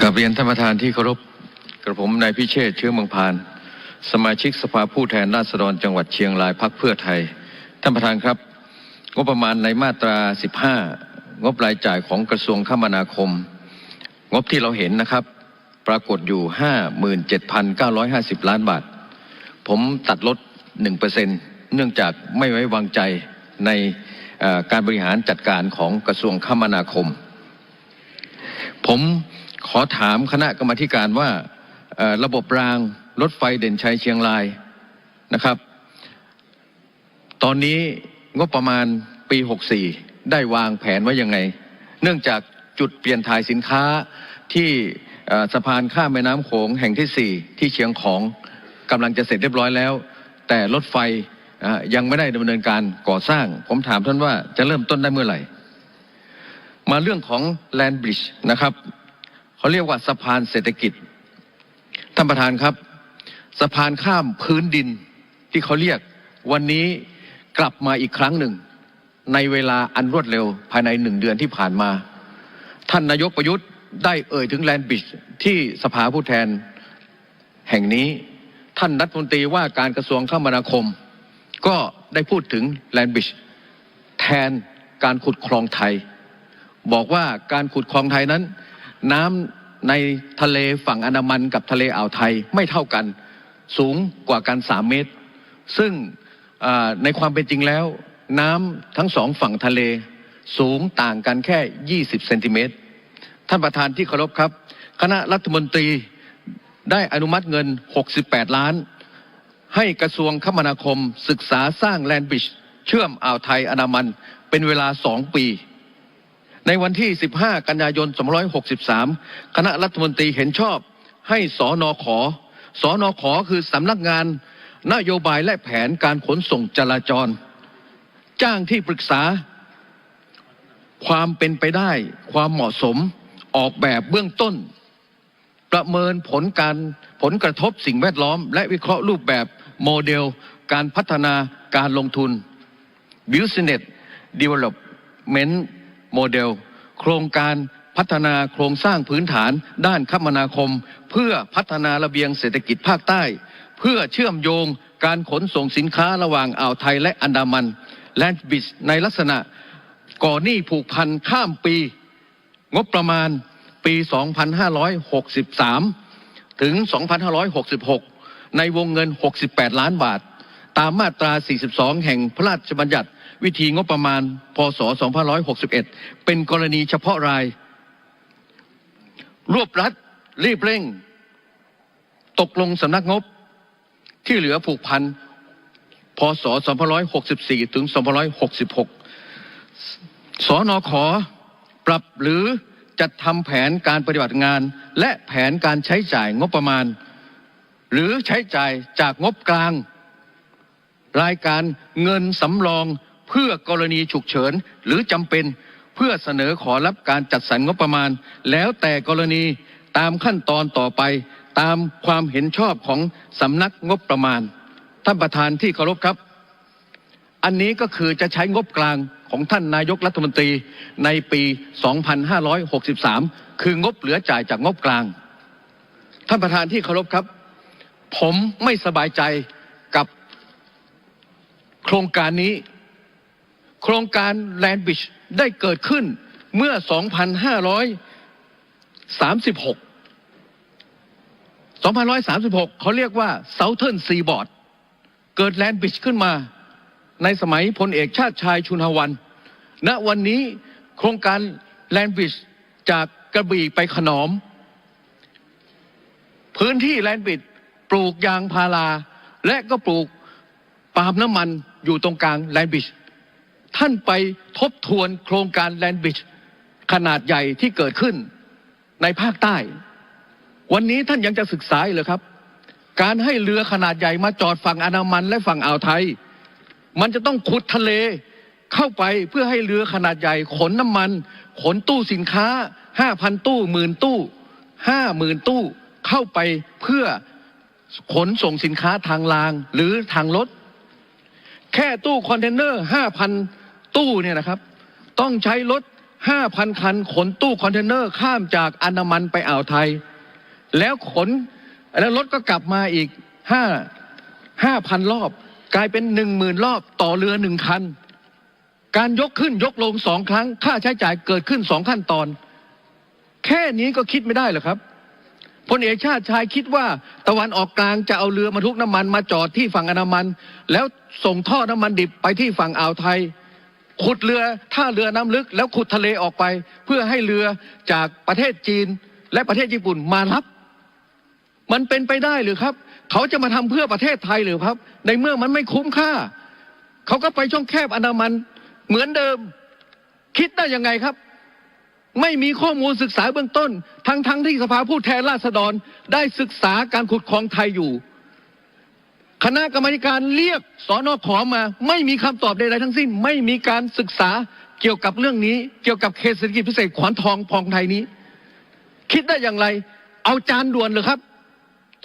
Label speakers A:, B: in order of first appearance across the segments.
A: กับเรียนท่านประธานที่เคารพกระผมนายพิเชษเชื้อเมืองพาน สมาชิกสภาผู้แทนราษฎรจังหวัดเชียงรายพักเพื่อไทย ท่านประธานครับ งบประมาณในมาตรา 15 งบรายจ่ายของกระทรวงคมนาคม งบที่เราเห็นนะครับ ปรากฏอยู่ 57,950 ล้านบาท ผมตัดลด 1%เนื่องจากไม่ไว้วางใจในการบริหารจัดการของกระทรวงคมนาคม ผม ขอถามคณะกรรมธิการว่าระบบรางรถไฟเด่นชัยเชียงรายนะครับ ตอนนี้งบประมาณปี 64 ได้วางแผนไว้ยังไง เนื่องจากจุดเปลี่ยนถ่ายสินค้าที่สะพานข้ามแม่น้ำโขงแห่งที่ 4 ที่เชียงของกำลังจะเสร็จเรียบร้อยแล้ว แต่รถไฟยังไม่ได้ดำเนินการก่อสร้าง ผมถามท่านว่าจะเริ่มต้นได้เมื่อไหร่ มาเรื่องของ Land Bridge นะครับ เขาเรียกว่าสะพานเศรษฐกิจท่านประธานครับ สะพานข้ามพื้นดินที่เขาเรียกวันนี้กลับมาอีกครั้งหนึ่ง ในเวลาอันรวดเร็วภายในหนึ่งเดือนที่ผ่านมา ท่านนายกประยุทธ์ได้เอ่ยถึงแลนด์บริดจ์ที่สภาผู้แทนแห่งนี้ท่านรัฐมนตรีว่าการกระทรวงคมนาคม ก็ได้พูดถึงแลนด์บริดจ์แทนการขุดคลองไทย บอกว่าการขุดคลองไทยนั้น น้ำในทะเลฝั่งอนามันกับทะเลอ่าวไทยไม่เท่ากัน สูงกว่ากัน 3 เมตร ซึ่งในความเป็นจริงแล้ว น้ำทั้งสองฝั่งทะเล สูงต่างกันแค่ 20 เซนติเมตร ท่านประธานที่เคารพครับ คณะรัฐมนตรีได้อนุมัติเงิน 68 ล้าน ให้กระทรวงคมนาคมศึกษาสร้างแลนด์บริดจ์เชื่อมอ่าวไทยอนามันเป็นเวลา 2 ปี ในวันที่ 15 กันยายน2563 คณะรัฐมนตรีเห็นชอบให้สอนอขอสอนอขอคือสำนักงานนโยบายและแผนการขนส่งจราจร จ้างที่ปรึกษา ความเป็นไปได้ ความเหมาะสมออกแบบเบื้องต้น ประเมินผลการผลกระทบสิ่งแวดล้อม และวิเคราะห์รูปแบบโมเดล การพัฒนาการลงทุน Business Development Model โครงการพัฒนาโครงสร้างพื้นฐานด้านคมนาคม เพื่อพัฒนาระเบียงเศรษฐกิจภาคใต้ เพื่อเชื่อมโยงการขนส่งสินค้าระหว่างอ่าวไทยและอันดามันแลนด์บิสในลักษณะก่อหนี้ผูกพันข้ามปี งบประมาณปี 2563 ถึง 2566 ในวงเงิน 68 ล้านบาท ตามมาตรา 42 แห่งพระราชบัญญัติ วิธีงบประมาณพศ2561 เป็นกรณีเฉพาะราย รวบรัดรีบเร่ง ตกลงสำนักงบที่เหลือผูกพันพศ2564 ถึง 2566สอนอขอปรับหรือจัดทำแผนการปฏิบัติงาน และแผนการใช้จ่ายงบประมาณ หรือใช้จ่ายจากงบกลาง รายการเงินสำรอง เพื่อกรณีฉุกเฉินหรือจำเป็นเพื่อเสนอขอรับการจัดสรรงบประมาณ แล้วแต่กรณีตามขั้นตอนต่อไป ตามความเห็นชอบของสำนักงบประมาณท่านประธานที่เคารพครับ อันนี้ก็คือจะใช้งบกลางของท่านนายกรัฐมนตรีในปี 2563 คืองบเหลือจ่ายจากงบกลาง ท่านประธานที่เคารพครับ ผมไม่สบายใจกับโครงการนี้ โครงการแลนด์บิชได้เกิดขึ้นเมื่อ 2536 2536 เขาเรียกว่า Southern Seaboard เกิดแลนด์บิชขึ้นมา ในสมัยพลเอกชาติชายชุนหวัน ณ วันนี้โครงการแลนด์บริดจ์จากกระบี่ไปขนอม พื้นที่แลนด์บริดจ์ปลูกยางพารา และก็ปลูกปาล์มน้ำมันอยู่ตรงกลางแลนด์บริดจ์ ท่านไปทบทวนโครงการแลนด์บริดจ์ขนาดใหญ่ที่เกิดขึ้นในภาคใต้ วันนี้ท่านยังจะศึกษาอีกเหรอครับ การให้เรือขนาดใหญ่มาจอดฝั่งอนามันและฝั่งอ่าวไทย มันจะต้องขุดทะเลเข้าไปเพื่อให้เรือขนาดใหญ่ขนน้ำมัน ขนตู้สินค้าห้าพันตู้หมื่นตู้ห้าหมื่นตู้เข้าไปเพื่อขนส่งสินค้าทางรางหรือทางรถ แค่ตู้คอนเทนเนอร์ห้าพัน ตู้เนี่ยนะครับ ต้องใช้รถ 5,000 คัน ขนตู้คอนเทนเนอร์ข้ามจากอันดามันไปอ่าวไทย แล้วขนแล้วรถก็กลับมาอีกห้าห้าพันรอบ กลายเป็นหนึ่งหมื่นรอบต่อเรือหนึ่งคัน การยกขึ้นยกลงสองครั้ง ค่าใช้จ่ายเกิดขึ้นสองขั้นตอน แค่นี้ก็คิดไม่ได้หรอครับพลเอกชาติชายคิดว่าตะวันออกกลางจะเอาเรือบรรทุกน้ำมันมาจอดที่ฝั่งอันดามัน แล้วส่งท่อน้ำมันดิบไปที่ฝั่งอ่าวไทย ขุดเรือท่าเรือน้ำลึกแล้วขุดทะเลออกไป เพื่อให้เรือจากประเทศจีนและประเทศญี่ปุ่นมารับ มันเป็นไปได้หรือครับ เขาจะมาทำเพื่อประเทศไทยหรือครับ ในเมื่อมันไม่คุ้มค่า เขาก็ไปช่องแคบอันดามันเหมือนเดิมคิดได้ยังไงครับ ไม่มีข้อมูลศึกษาเบื้องต้น ทั้งทั้งที่สภาผู้แทนราษฎรได้ศึกษาการขุดคลองไทยอยู่ คณะกรรมการเรียกสอนอขอมา ไม่มีคำตอบใดๆทั้งสิ้น ไม่มีการศึกษาเกี่ยวกับเรื่องนี้ เกี่ยวกับเขตเศรษฐกิจพิเศษขวานทองพองไทยนี้ คิดได้อย่างไร เอาจานด่วนหรือครับ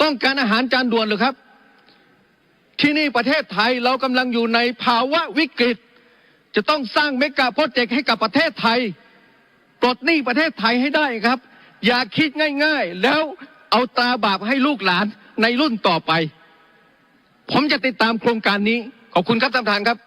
A: ต้องการอาหารจานด่วนหรือครับ ที่นี่ประเทศไทยเรากำลังอยู่ในภาวะวิกฤต จะต้องสร้างเมกะโปรเจกต์ให้กับประเทศไทยปลดหนี้ประเทศไทยให้ได้ครับ อย่าคิดง่าย ๆ แล้วเอาตาบาปให้ลูกหลานในรุ่นต่อไป ผมจะติดตามโครงการนี้ขอบคุณครับท่านประธานครับ